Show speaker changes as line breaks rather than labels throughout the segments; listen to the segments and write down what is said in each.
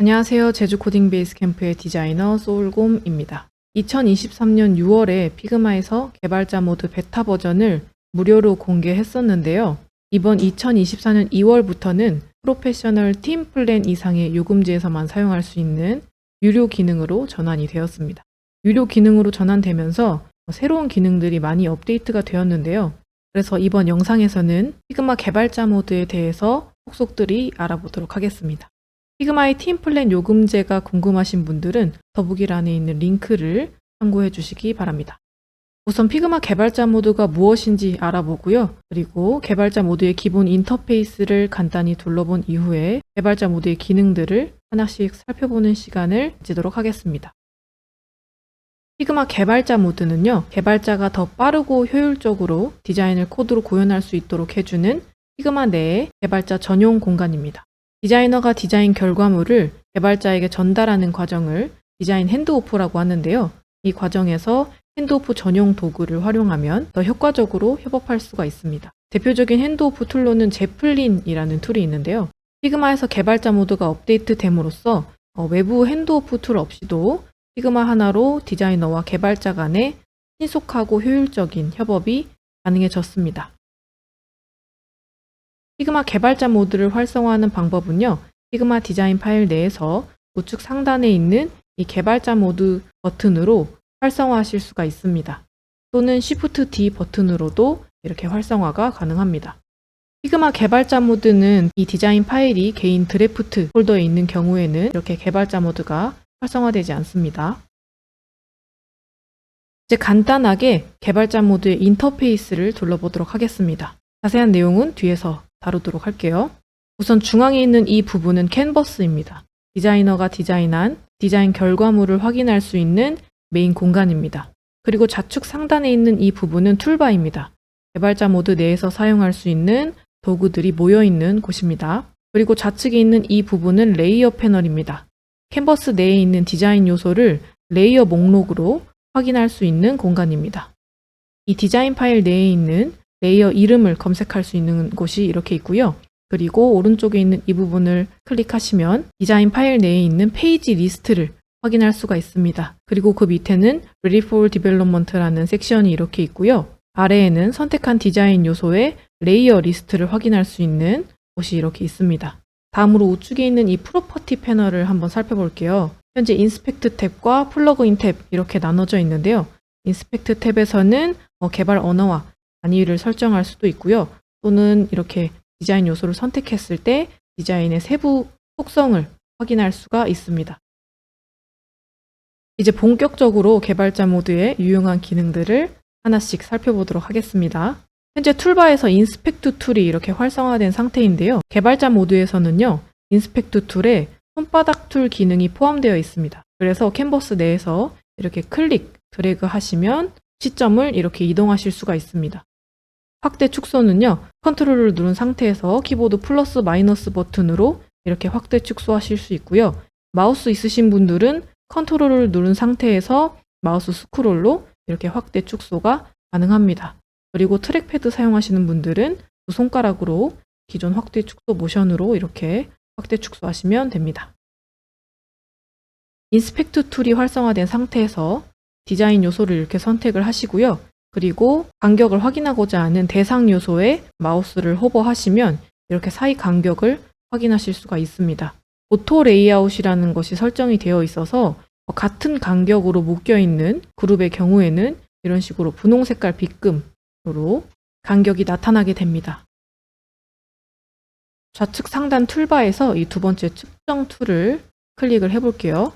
안녕하세요. 제주 코딩 베이스 캠프의 디자이너 소울곰입니다. 2023년 6월에 피그마에서 개발자 모드 베타 버전을 무료로 공개했었는데요. 이번 2024년 2월부터는 프로페셔널 팀 플랜 이상의 요금제에서만 사용할 수 있는 유료 기능으로 전환이 되었습니다. 유료 기능으로 전환되면서 새로운 기능들이 많이 업데이트가 되었는데요. 그래서 이번 영상에서는 피그마 개발자 모드에 대해서 속속들이 알아보도록 하겠습니다. 피그마의 팀 플랜 요금제가 궁금하신 분들은 더보기란에 있는 링크를 참고해 주시기 바랍니다. 우선 피그마 개발자 모드가 무엇인지 알아보고요. 그리고 개발자 모드의 기본 인터페이스를 간단히 둘러본 이후에 개발자 모드의 기능들을 하나씩 살펴보는 시간을 가지도록 하겠습니다. 피그마 개발자 모드는요, 개발자가 더 빠르고 효율적으로 디자인을 코드로 구현할 수 있도록 해주는 피그마 내의 개발자 전용 공간입니다. 디자이너가 디자인 결과물을 개발자에게 전달하는 과정을 디자인 핸드오프라고 하는데요. 이 과정에서 핸드오프 전용 도구를 활용하면 더 효과적으로 협업할 수가 있습니다. 대표적인 핸드오프 툴로는 제플린이라는 툴이 있는데요. 피그마에서 개발자 모드가 업데이트 됨으로써 어, 외부 핸드오프 툴 없이도 피그마 하나로 디자이너와 개발자 간의 신속하고 효율적인 협업이 가능해졌습니다. 피그마 개발자 모드를 활성화하는 방법은요. 피그마 디자인 파일 내에서 우측 상단에 있는 이 개발자 모드 버튼으로 활성화하실 수가 있습니다. 또는 Shift D 버튼으로도 이렇게 활성화가 가능합니다. 피그마 개발자 모드는 이 디자인 파일이 개인 드래프트 폴더에 있는 경우에는 이렇게 개발자 모드가 활성화되지 않습니다. 이제 간단하게 개발자 모드의 인터페이스를 둘러보도록 하겠습니다. 자세한 내용은 뒤에서 다루도록 할게요. 우선 중앙에 있는 이 부분은 캔버스입니다. 디자이너가 디자인한 디자인 결과물을 확인할 수 있는 메인 공간입니다. 그리고 좌측 상단에 있는 이 부분은 툴바입니다. 개발자 모드 내에서 사용할 수 있는 도구들이 모여 있는 곳입니다. 그리고 좌측에 있는 이 부분은 레이어 패널입니다. 캔버스 내에 있는 디자인 요소를 레이어 목록으로 확인할 수 있는 공간입니다. 이 디자인 파일 내에 있는 레이어 이름을 검색할 수 있는 곳이 이렇게 있고요. 그리고 오른쪽에 있는 이 부분을 클릭하시면 디자인 파일 내에 있는 페이지 리스트를 확인할 수가 있습니다. 그리고 그 밑에는 Ready for Development라는 섹션이 이렇게 있고요. 아래에는 선택한 디자인 요소의 레이어 리스트를 확인할 수 있는 곳이 이렇게 있습니다. 다음으로 우측에 있는 이 프로퍼티 패널을 한번 살펴볼게요. 현재 인스펙트 탭과 플러그인 탭 이렇게 나눠져 있는데요. 인스펙트 탭에서는 어, 개발 언어와 단위를 설정할 수도 있고요. 또는 이렇게 디자인 요소를 선택했을 때 디자인의 세부 속성을 확인할 수가 있습니다. 이제 본격적으로 개발자 모드의 유용한 기능들을 하나씩 살펴보도록 하겠습니다. 현재 툴바에서 인스펙트 툴이 이렇게 활성화된 상태인데요. 개발자 모드에서는요, 인스펙트 툴에 손바닥 툴 기능이 포함되어 있습니다. 그래서 캔버스 내에서 이렇게 클릭, 드래그 하시면 시점을 이렇게 이동하실 수가 있습니다. 확대 축소는요, 컨트롤을 누른 상태에서 키보드 플러스 마이너스 버튼으로 이렇게 확대 축소하실 수 있고요. 마우스 있으신 분들은 컨트롤을 누른 상태에서 마우스 스크롤로 이렇게 확대 축소가 가능합니다. 그리고 트랙패드 사용하시는 분들은 두 손가락으로 기존 확대 축소 모션으로 이렇게 확대 축소하시면 됩니다. 인스펙트 툴이 활성화된 상태에서 디자인 요소를 이렇게 선택을 하시고요. 그리고 간격을 확인하고자 하는 대상 요소에 마우스를 호버하시면 이렇게 사이 간격을 확인하실 수가 있습니다. 오토 레이아웃이라는 것이 설정이 되어 있어서 같은 간격으로 묶여 있는 그룹의 경우에는 이런 식으로 분홍 색깔 빗금으로 간격이 나타나게 됩니다. 좌측 상단 툴바에서 이 두 번째 측정 툴을 클릭을 해볼게요.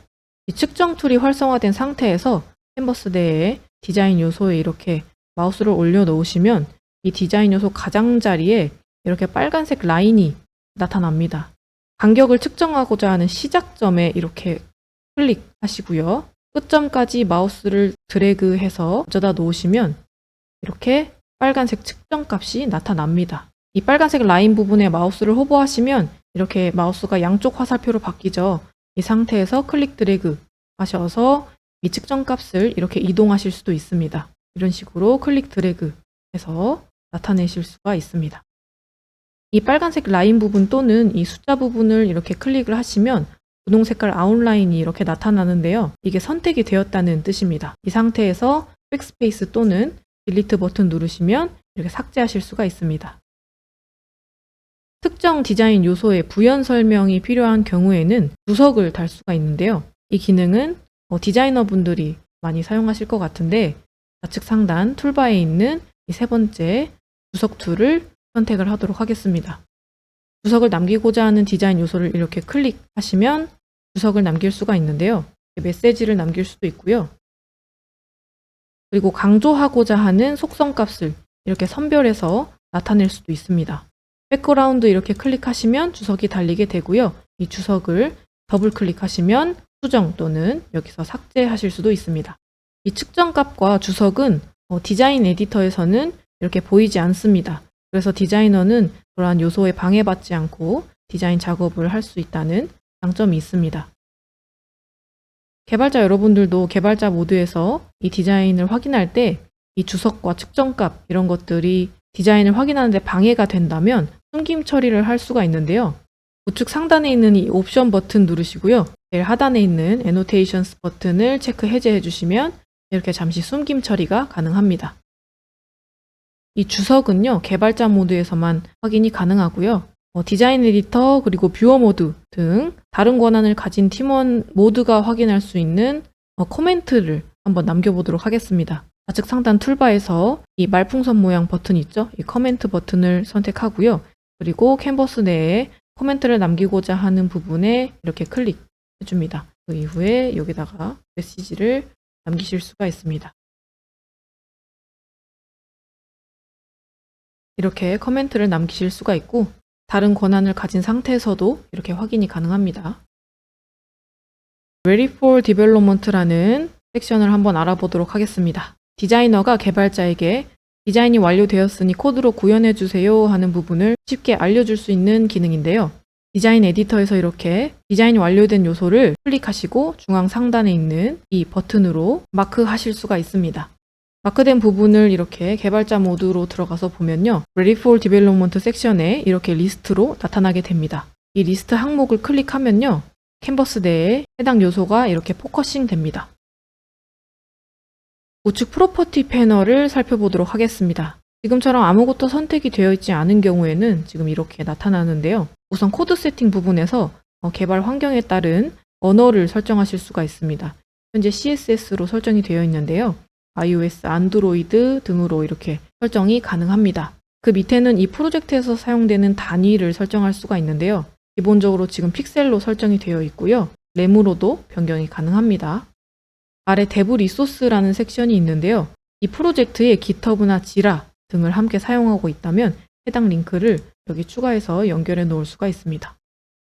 이 측정 툴이 활성화된 상태에서 캔버스 내에 디자인 요소에 이렇게 마우스를 올려 놓으시면 이 디자인 요소 가장자리에 이렇게 빨간색 라인이 나타납니다. 간격을 측정하고자 하는 시작점에 이렇게 클릭하시고요. 끝점까지 마우스를 드래그해서 져다 놓으시면 이렇게 빨간색 측정 값이 나타납니다. 이 빨간색 라인 부분에 마우스를 호버하시면 이렇게 마우스가 양쪽 화살표로 바뀌죠. 이 상태에서 클릭 드래그 하셔서 이 측정 값을 이렇게 이동하실 수도 있습니다. 이런 식으로 클릭 드래그 해서 나타내실 수가 있습니다. 이 빨간색 라인 부분 또는 이 숫자 부분을 이렇게 클릭을 하시면 분홍 색깔 아웃라인이 이렇게 나타나는데요. 이게 선택이 되었다는 뜻입니다. 이 상태에서 백스페이스 또는 딜리트 버튼 누르시면 이렇게 삭제하실 수가 있습니다. 특정 디자인 요소의 부연 설명이 필요한 경우에는 주석을 달 수가 있는데요. 이 기능은 어, 디자이너 분들이 많이 사용하실 것 같은데 좌측 상단 툴바에 있는 이 세 번째 주석 툴을 선택을 하도록 하겠습니다. 주석을 남기고자 하는 디자인 요소를 이렇게 클릭하시면 주석을 남길 수가 있는데요. 메시지를 남길 수도 있고요. 그리고 강조하고자 하는 속성 값을 이렇게 선별해서 나타낼 수도 있습니다. 백그라운드 이렇게 클릭하시면 주석이 달리게 되고요. 이 주석을 더블 클릭하시면 수정 또는 여기서 삭제하실 수도 있습니다. 이 측정 값과 주석은 어, 디자인 에디터에서는 이렇게 보이지 않습니다. 그래서 디자이너는 그러한 요소에 방해받지 않고 디자인 작업을 할 수 있다는 장점이 있습니다. 개발자 여러분들도 개발자 모드에서 이 디자인을 확인할 때 이 주석과 측정값 이런 것들이 디자인을 확인하는데 방해가 된다면 숨김 처리를 할 수가 있는데요. 우측 상단에 있는 이 옵션 버튼 누르시고요. 제일 하단에 있는 Annotations 버튼을 체크 해제해 주시면 이렇게 잠시 숨김 처리가 가능합니다. 이 주석은요, 개발자 모드에서만 확인이 가능하고요. 어, 디자인 에디터 그리고 뷰어 모드 등 다른 권한을 가진 팀원 모두가 확인할 수 있는 어, 코멘트를 한번 남겨보도록 하겠습니다. 좌측 상단 툴바에서 이 말풍선 모양 버튼 있죠? 이 커멘트 버튼을 선택하고요. 그리고 캔버스 내에 코멘트를 남기고자 하는 부분에 이렇게 클릭 해줍니다. 그 이후에 여기다가 메시지를 남기실 수가 있습니다. 이렇게 커멘트를 남기실 수가 있고 다른 권한을 가진 상태에서도 이렇게 확인이 가능합니다. Ready for Development라는 섹션을 한번 알아보도록 하겠습니다. 디자이너가 개발자에게 디자인이 완료되었으니 코드로 구현해 주세요 하는 부분을 쉽게 알려줄 수 있는 기능인데요. 디자인 에디터에서 이렇게 디자인이 완료된 요소를 클릭하시고 중앙 상단에 있는 이 버튼으로 마크하실 수가 있습니다. 마크된 부분을 이렇게 개발자 모드로 들어가서 보면요. Ready for Development 섹션에 이렇게 리스트로 나타나게 됩니다. 이 리스트 항목을 클릭하면요. 캔버스 내에 해당 요소가 이렇게 포커싱 됩니다. 우측 프로퍼티 패널을 살펴보도록 하겠습니다. 지금처럼 아무것도 선택이 되어 있지 않은 경우에는 지금 이렇게 나타나는데요. 우선 코드 세팅 부분에서 어, 개발 환경에 따른 언어를 설정하실 수가 있습니다. 현재 CSS로 설정이 되어 있는데요. iOS, 안드로이드 등으로 이렇게 설정이 가능합니다. 그 밑에는 이 프로젝트에서 사용되는 단위를 설정할 수가 있는데요. 기본적으로 지금 픽셀로 설정이 되어 있고요. 램으로도 변경이 가능합니다. 아래 대부 리소스라는 섹션이 있는데요. 이 프로젝트에 GitHub나 지라 등을 함께 사용하고 있다면 해당 링크를 여기 추가해서 연결해 놓을 수가 있습니다.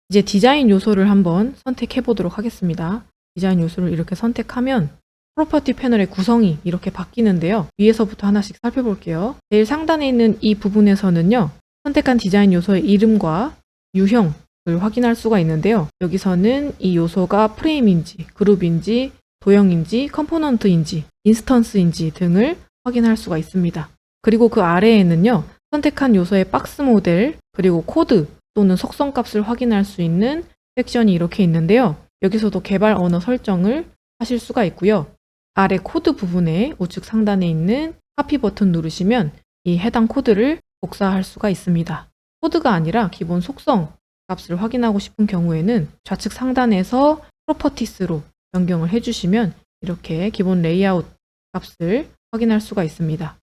이제 디자인 요소를 한번 선택해 보도록 하겠습니다. 디자인 요소를 이렇게 선택하면 프로퍼티 패널의 구성이 이렇게 바뀌는데요. 위에서부터 하나씩 살펴볼게요. 제일 상단에 있는 이 부분에서는요. 선택한 디자인 요소의 이름과 유형을 확인할 수가 있는데요. 여기서는 이 요소가 프레임인지, 그룹인지, 도형인지, 컴포넌트인지, 인스턴스인지 등을 확인할 수가 있습니다. 그리고 그 아래에는요. 선택한 요소의 박스 모델, 그리고 코드 또는 속성 값을 확인할 수 있는 섹션이 이렇게 있는데요. 여기서도 개발 언어 설정을 하실 수가 있고요. 아래 코드 부분에 우측 상단에 있는 카피 버튼 누르시면 이 해당 코드를 복사할 수가 있습니다. 코드가 아니라 기본 속성 값을 확인하고 싶은 경우에는 좌측 상단에서 프로퍼티스로 변경을 해주시면 이렇게 기본 레이아웃 값을 확인할 수가 있습니다.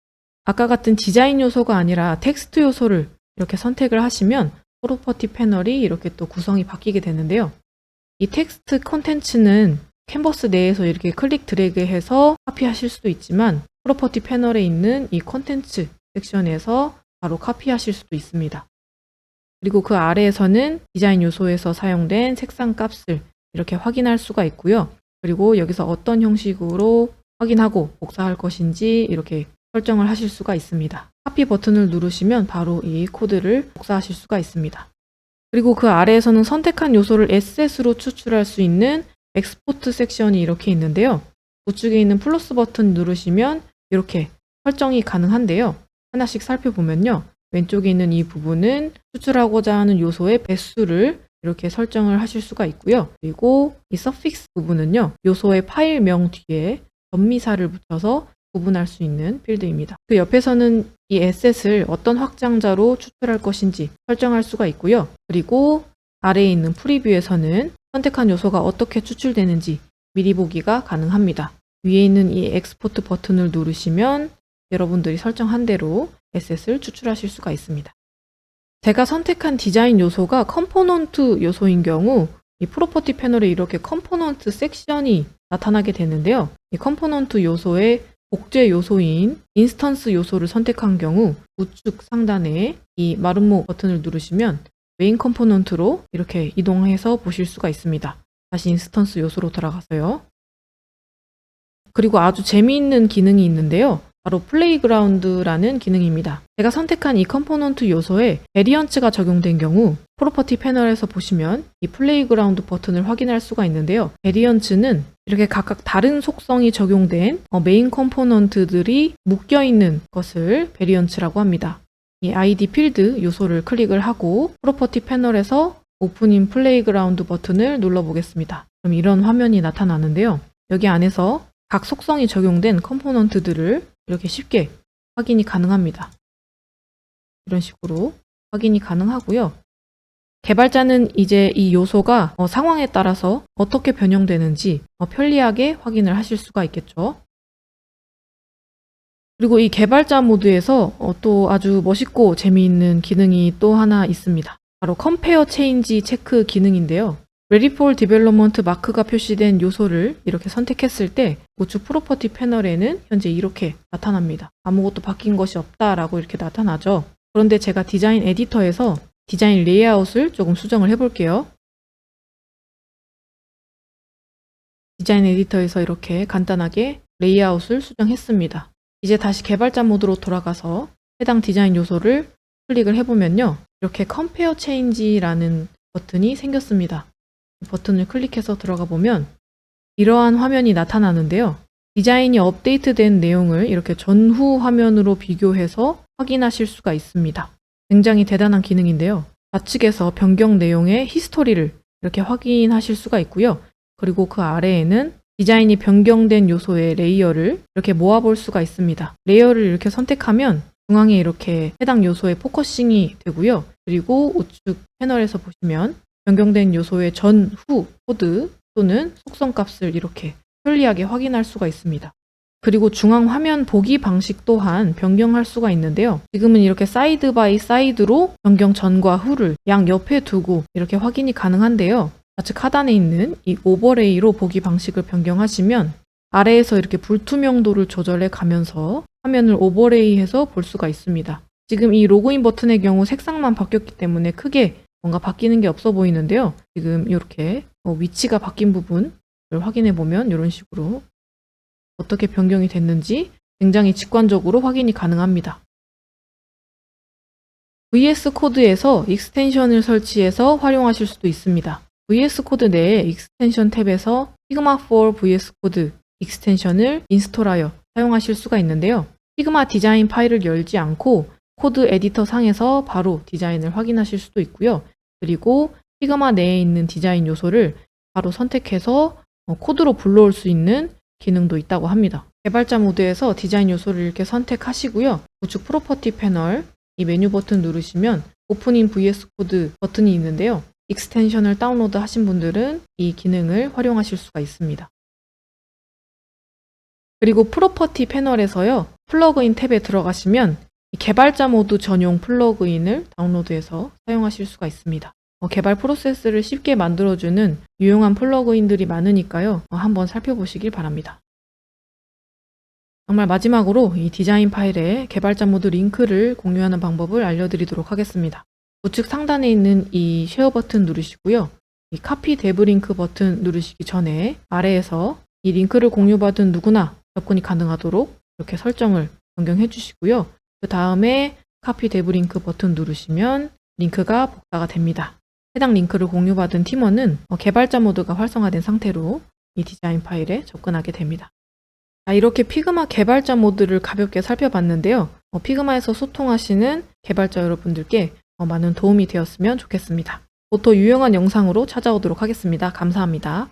아까 같은 디자인 요소가 아니라 텍스트 요소를 이렇게 선택을 하시면 프로퍼티 패널이 이렇게 또 구성이 바뀌게 되는데요. 이 텍스트 컨텐츠는 캔버스 내에서 이렇게 클릭 드래그 해서 카피하실 수도 있지만 프로퍼티 패널에 있는 이 컨텐츠 섹션에서 바로 카피하실 수도 있습니다. 그리고 그 아래에서는 디자인 요소에서 사용된 색상 값을 이렇게 확인할 수가 있고요. 그리고 여기서 어떤 형식으로 확인하고 복사할 것인지 이렇게 설정을 하실 수가 있습니다. 카피 버튼을 누르시면 바로 이 코드를 복사하실 수가 있습니다. 그리고 그 아래에서는 선택한 요소를 SS로 추출할 수 있는 엑스포트 섹션이 이렇게 있는데요. 우측에 있는 플러스 버튼 누르시면 이렇게 설정이 가능한데요. 하나씩 살펴보면요. 왼쪽에 있는 이 부분은 추출하고자 하는 요소의 배수를 이렇게 설정을 하실 수가 있고요. 그리고 이 서픽스 부분은요. 요소의 파일명 뒤에 전미사를 붙여서 구분할 수 있는 필드입니다. 그 옆에서는 이 에셋을 어떤 확장자로 추출할 것인지 설정할 수가 있고요. 그리고 아래에 있는 프리뷰에서는 선택한 요소가 어떻게 추출되는지 미리 보기가 가능합니다. 위에 있는 이 엑스포트 버튼을 누르시면 여러분들이 설정한 대로 에셋을 추출하실 수가 있습니다. 제가 선택한 디자인 요소가 컴포넌트 요소인 경우 이 프로퍼티 패널에 이렇게 컴포넌트 섹션이 나타나게 되는데요. 이 컴포넌트 요소의 복제 요소인 인스턴스 요소를 선택한 경우 우측 상단에 이 마름모 버튼을 누르시면 메인 컴포넌트로 이렇게 이동해서 보실 수가 있습니다. 다시 인스턴스 요소로 돌아가서요. 그리고 아주 재미있는 기능이 있는데요. 바로 플레이그라운드라는 기능입니다. 제가 선택한 이 컴포넌트 요소에 베리언츠가 적용된 경우 프로퍼티 패널에서 보시면 이 플레이그라운드 버튼을 확인할 수가 있는데요. 베리언츠는 이렇게 각각 다른 속성이 적용된 어, 메인 컴포넌트들이 묶여 있는 것을 베리언츠라고 합니다. 이 ID 필드 요소를 클릭을 하고 프로퍼티 패널에서 오픈인 플레이그라운드 버튼을 눌러 보겠습니다. 그럼 이런 화면이 나타나는데요. 여기 안에서 각 속성이 적용된 컴포넌트들을 이렇게 쉽게 확인이 가능합니다. 이런 식으로 확인이 가능하고요. 개발자는 이제 이 요소가 어, 상황에 따라서 어떻게 변형되는지 어, 편리하게 확인을 하실 수가 있겠죠. 그리고 이 개발자 모드에서 어, 또 아주 멋있고 재미있는 기능이 또 하나 있습니다. 바로 컴페어 체인지 체크 기능인데요. For Development 마크가 표시된 요소를 이렇게 선택했을 때 우측 프로퍼티 패널에는 현재 이렇게 나타납니다. 아무것도 바뀐 것이 없다라고 이렇게 나타나죠. 그런데 제가 디자인 에디터에서 디자인 레이아웃을 조금 수정을 해볼게요. 디자인 에디터에서 이렇게 간단하게 레이아웃을 수정했습니다. 이제 다시 개발자 모드로 돌아가서 해당 디자인 요소를 클릭을 해보면요. 이렇게 컴페어 체인지라는 버튼이 생겼습니다. 버튼을 클릭해서 들어가 보면 이러한 화면이 나타나는데요. 디자인이 업데이트된 내용을 이렇게 전후 화면으로 비교해서 확인하실 수가 있습니다. 굉장히 대단한 기능인데요. 좌측에서 변경 내용의 히스토리를 이렇게 확인하실 수가 있고요. 그리고 그 아래에는 디자인이 변경된 요소의 레이어를 이렇게 모아볼 수가 있습니다. 레이어를 이렇게 선택하면 중앙에 이렇게 해당 요소의 포커싱이 되고요. 그리고 우측 패널에서 보시면 변경된 요소의 전 후 코드 또는 속성 값을 이렇게 편리하게 확인할 수가 있습니다. 그리고 중앙 화면 보기 방식 또한 변경할 수가 있는데요. 지금은 이렇게 사이드 바이 사이드로 변경 전과 후를 양 옆에 두고 이렇게 확인이 가능한데요. 좌측 하단에 있는 이 오버레이로 보기 방식을 변경하시면 아래에서 이렇게 불투명도를 조절해 가면서 화면을 오버레이해서 볼 수가 있습니다. 지금 이 로그인 버튼의 경우 색상만 바뀌었기 때문에 크게 뭔가 바뀌는 게 없어 보이는데요. 지금 이렇게 어, 위치가 바뀐 부분을 확인해 보면 이런 식으로 어떻게 변경이 됐는지 굉장히 직관적으로 확인이 가능합니다. VS 코드에서 익스텐션을 설치해서 활용하실 수도 있습니다. VS 코드 내에 익스텐션 탭에서 피그마 4 VS 코드 익스텐션을 인스톨하여 사용하실 수가 있는데요. 피그마 디자인 파일을 열지 않고 코드 에디터 상에서 바로 디자인을 확인하실 수도 있고요. 그리고 피그마 내에 있는 디자인 요소를 바로 선택해서 어, 코드로 불러올 수 있는 기능도 있다고 합니다. 개발자 모드에서 디자인 요소를 이렇게 선택하시고요. 우측 프로퍼티 패널 이 메뉴 버튼 누르시면 오프닝 VS 코드 버튼이 있는데요. 익스텐션을 다운로드 하신 분들은 이 기능을 활용하실 수가 있습니다. 그리고 프로퍼티 패널에서요. 플러그인 탭에 들어가시면 이 개발자 모드 전용 플러그인을 다운로드해서 사용하실 수가 있습니다. 어, 개발 프로세스를 쉽게 만들어주는 유용한 플러그인들이 많으니까요. 어, 한번 살펴보시길 바랍니다. 정말 마지막으로 이 디자인 파일에 개발자 모드 링크를 공유하는 방법을 알려드리도록 하겠습니다. 우측 상단에 있는 이 쉐어 버튼 누르시고요. 이 카피 데브 링크 버튼 누르시기 전에 아래에서 이 링크를 공유받은 누구나 접근이 가능하도록 이렇게 설정을 변경해 주시고요. 그 다음에 카피 데브 링크 버튼 누르시면 링크가 복사가 됩니다. 해당 링크를 공유받은 팀원은 어, 개발자 모드가 활성화된 상태로 이 디자인 파일에 접근하게 됩니다. 자, 이렇게 피그마 개발자 모드를 가볍게 살펴봤는데요. 어, 피그마에서 소통하시는 개발자 여러분들께 어, 많은 도움이 되었으면 좋겠습니다. 곧 더 유용한 영상으로 찾아오도록 하겠습니다. 감사합니다.